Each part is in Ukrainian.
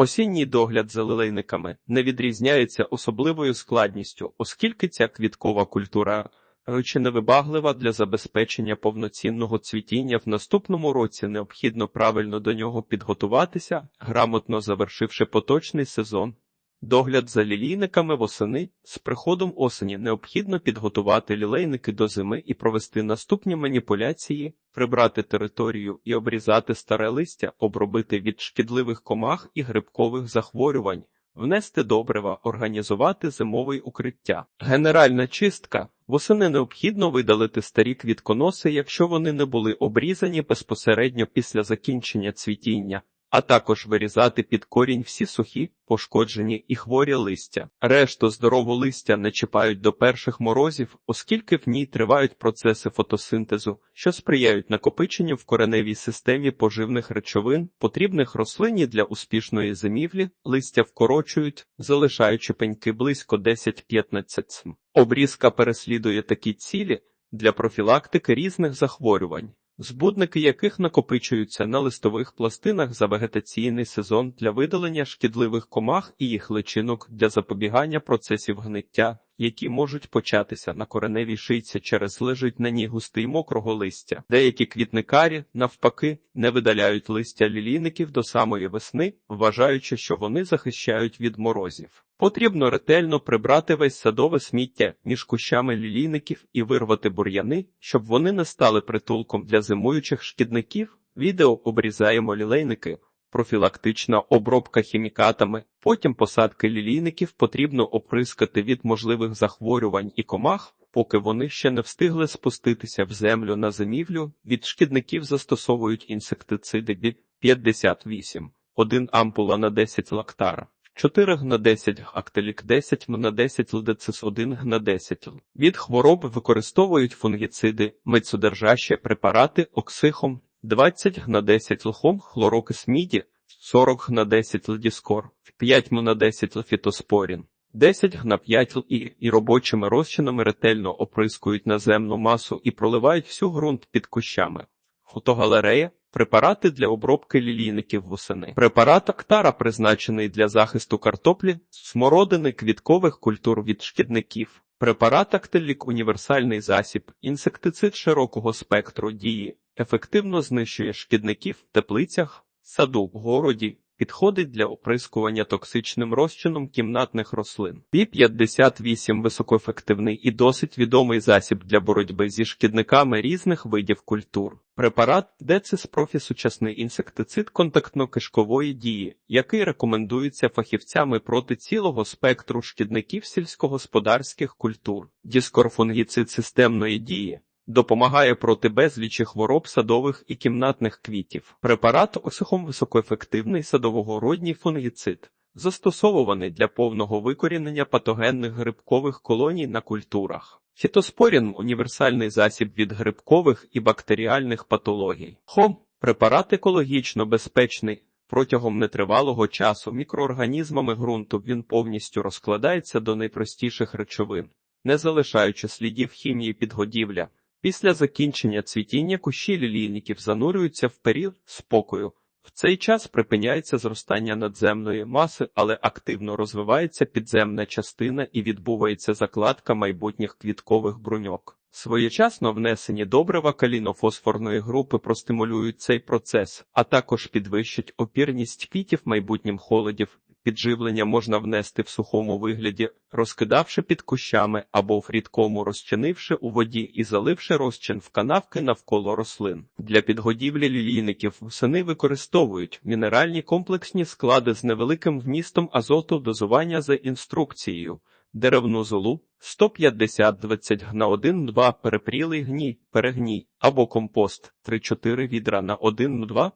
Осінній догляд за лилейниками не відрізняється особливою складністю, оскільки ця квіткова культура е, чи невибаглива для забезпечення повноцінного цвітіння в наступному році необхідно правильно до нього підготуватися, грамотно завершивши поточний сезон. Догляд за лілійниками восени з приходом осені необхідно підготувати лілейники до зими і провести наступні маніпуляції, прибрати територію і обрізати старе листя, обробити від шкідливих комах і грибкових захворювань, внести добрива, організувати зимове укриття. Генеральна чистка. Восени необхідно видалити старі квітконоси, якщо вони не були обрізані безпосередньо після закінчення цвітіння а також вирізати під корінь всі сухі, пошкоджені і хворі листя. Решту здорового листя не чіпають до перших морозів, оскільки в ній тривають процеси фотосинтезу, що сприяють накопиченню в кореневій системі поживних речовин, потрібних рослині для успішної зимівлі, листя вкорочують, залишаючи пеньки близько 10-15 см. Обрізка переслідує такі цілі для профілактики різних захворювань збудники яких накопичуються на листових пластинах за вегетаційний сезон для видалення шкідливих комах і їх личинок для запобігання процесів гниття, які можуть початися на кореневій шийці через лежить на ній густий мокрого листя. Деякі квітникарі, навпаки, не видаляють листя лілійників до самої весни, вважаючи, що вони захищають від морозів. Потрібно ретельно прибрати весь садове сміття між кущами лілійників і вирвати бур'яни, щоб вони не стали притулком для зимуючих шкідників. Відео обрізаємо лілейники. Профілактична обробка хімікатами, потім посадки лілійників потрібно оприскати від можливих захворювань і комах, поки вони ще не встигли спуститися в землю на зимівлю. Від шкідників застосовують інсектициди від 58, 1 ампула на 10 лактара. 4 г на 10 актелік 10 м на 10 лдецис 1 г на 10 л. Від хвороб використовують фунгіциди, медсодержащі препарати оксихом 20 г на 10 лхом хлорокис міді, 40 на 10 лдіскор, 5 на 10 лфітоспорін. 10 г на 5 л і, і робочими розчинами ретельно оприскують наземну масу і проливають всю ґрунт під кущами. Фотогалерея Препарати для обробки лілійників восени. Препарат Актара призначений для захисту картоплі, смородини квіткових культур від шкідників. Препарат Актелік універсальний засіб, інсектицид широкого спектру дії, ефективно знищує шкідників в теплицях, саду, городі, Підходить для оприскування токсичним розчином кімнатних рослин. Пі-58 високоефективний і досить відомий засіб для боротьби зі шкідниками різних видів культур. Препарат Дециспрофі сучасний інсектицид контактно-кишкової дії, який рекомендується фахівцями проти цілого спектру шкідників сільськогосподарських культур, діскорфунгіцид системної дії. Допомагає проти безлічі хвороб садових і кімнатних квітів. Препарат осихом високоефективний садовогородній фунгіцид, застосовуваний для повного викорінення патогенних грибкових колоній на культурах. Фітоспорін універсальний засіб від грибкових і бактеріальних патологій. Хом препарат екологічно безпечний. Протягом нетривалого часу мікроорганізмами ґрунту він повністю розкладається до найпростіших речовин, не залишаючи слідів хімії підгодівля. Після закінчення цвітіння кущі лілійників занурюються в період спокою. В цей час припиняється зростання надземної маси, але активно розвивається підземна частина і відбувається закладка майбутніх квіткових бруньок. Своєчасно внесені добрива калінофосфорної групи простимулюють цей процес, а також підвищать опірність квітів майбутнім холодів підживлення можна внести в сухому вигляді, розкидавши під кущами або в рідкому розчинивши у воді і заливши розчин в канавки навколо рослин. Для підгодівлі лілійників восени використовують мінеральні комплексні склади з невеликим вмістом азоту дозування за інструкцією. Деревну золу 150-20 г на 1-2 перепрілий гній, перегній або компост 3-4 відра на 1-2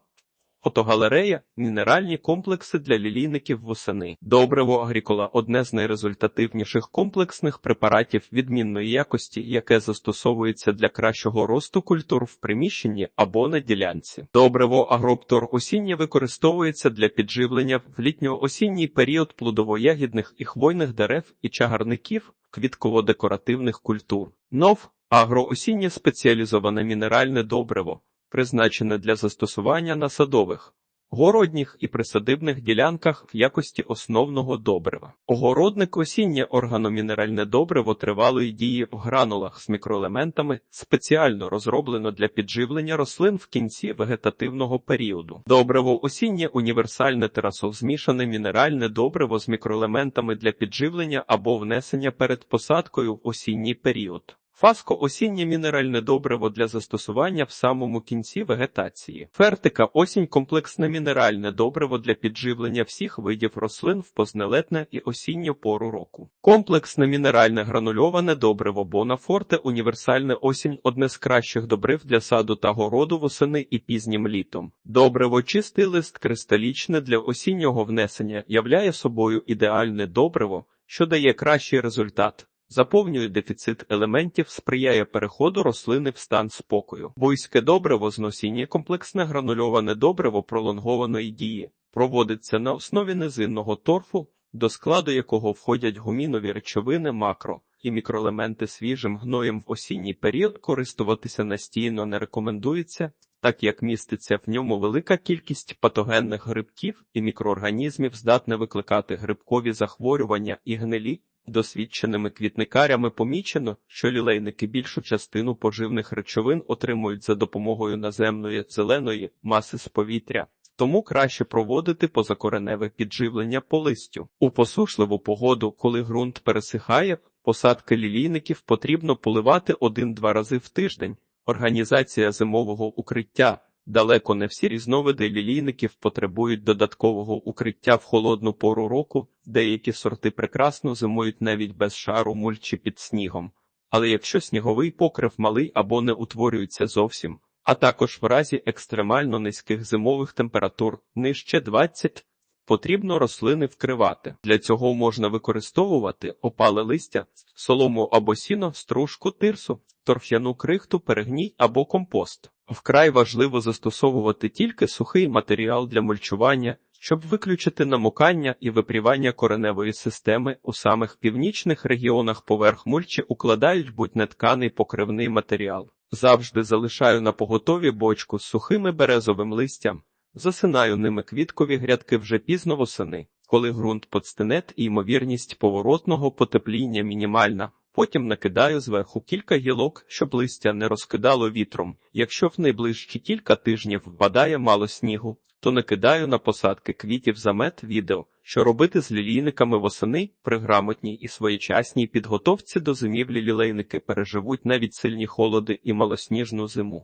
Фотогалерея мінеральні комплекси для лілійників восени. Добриво Агрікола одне з найрезультативніших комплексних препаратів відмінної якості, яке застосовується для кращого росту культур в приміщенні або на ділянці. Добриво Агроптор осіннє використовується для підживлення в літньо-осінній період плодово-ягідних і хвойних дерев і чагарників квітково-декоративних культур. Нов агроосіннє спеціалізоване мінеральне добриво призначене для застосування на садових, городніх і присадибних ділянках в якості основного добрива. Огородник осіннє органомінеральне добриво тривалої дії в гранулах з мікроелементами спеціально розроблено для підживлення рослин в кінці вегетативного періоду. Добриво осіннє універсальне терасозмішане мінеральне добриво з мікроелементами для підживлення або внесення перед посадкою в осінній період. Фаско осіннє мінеральне добриво для застосування в самому кінці вегетації. Фертика осінь комплексне мінеральне добриво для підживлення всіх видів рослин в познелетне і осінню пору року. Комплексне мінеральне гранульоване добриво Бонафорте універсальне осінь одне з кращих добрив для саду та городу восени і пізнім літом. Добриво чистий лист кристалічне для осіннього внесення являє собою ідеальне добриво, що дає кращий результат заповнює дефіцит елементів, сприяє переходу рослини в стан спокою. Буйське добриво з носіння комплексне гранульоване добриво пролонгованої дії проводиться на основі низинного торфу, до складу якого входять гумінові речовини макро. І мікроелементи свіжим гноєм в осінній період користуватися настійно не рекомендується, так як міститься в ньому велика кількість патогенних грибків і мікроорганізмів, здатне викликати грибкові захворювання і гнилі. Досвідченими квітникарями помічено, що лілейники більшу частину поживних речовин отримують за допомогою наземної зеленої маси з повітря. Тому краще проводити позакореневе підживлення по листю. У посушливу погоду, коли ґрунт пересихає, посадки лілійників потрібно поливати один-два рази в тиждень. Організація зимового укриття Далеко не всі різновиди лілійників потребують додаткового укриття в холодну пору року, деякі сорти прекрасно зимують навіть без шару мульчі під снігом. Але якщо сніговий покрив малий або не утворюється зовсім, а також в разі екстремально низьких зимових температур нижче 20, потрібно рослини вкривати. Для цього можна використовувати опале листя, солому або сіно, стружку тирсу, торф'яну крихту, перегній або компост. Вкрай важливо застосовувати тільки сухий матеріал для мульчування, щоб виключити намокання і випрівання кореневої системи у самих північних регіонах поверх мульчі укладають будь-нетканий покривний матеріал. Завжди залишаю на поготові бочку з сухими березовим листям, засинаю ними квіткові грядки вже пізно восени, коли ґрунт подстинет і ймовірність поворотного потепління мінімальна. Потім накидаю зверху кілька гілок, щоб листя не розкидало вітром. Якщо в найближчі кілька тижнів впадає мало снігу, то накидаю на посадки квітів замет відео, що робити з лілійниками восени при грамотній і своєчасній підготовці до зимівлі лілейники переживуть навіть сильні холоди і малосніжну зиму.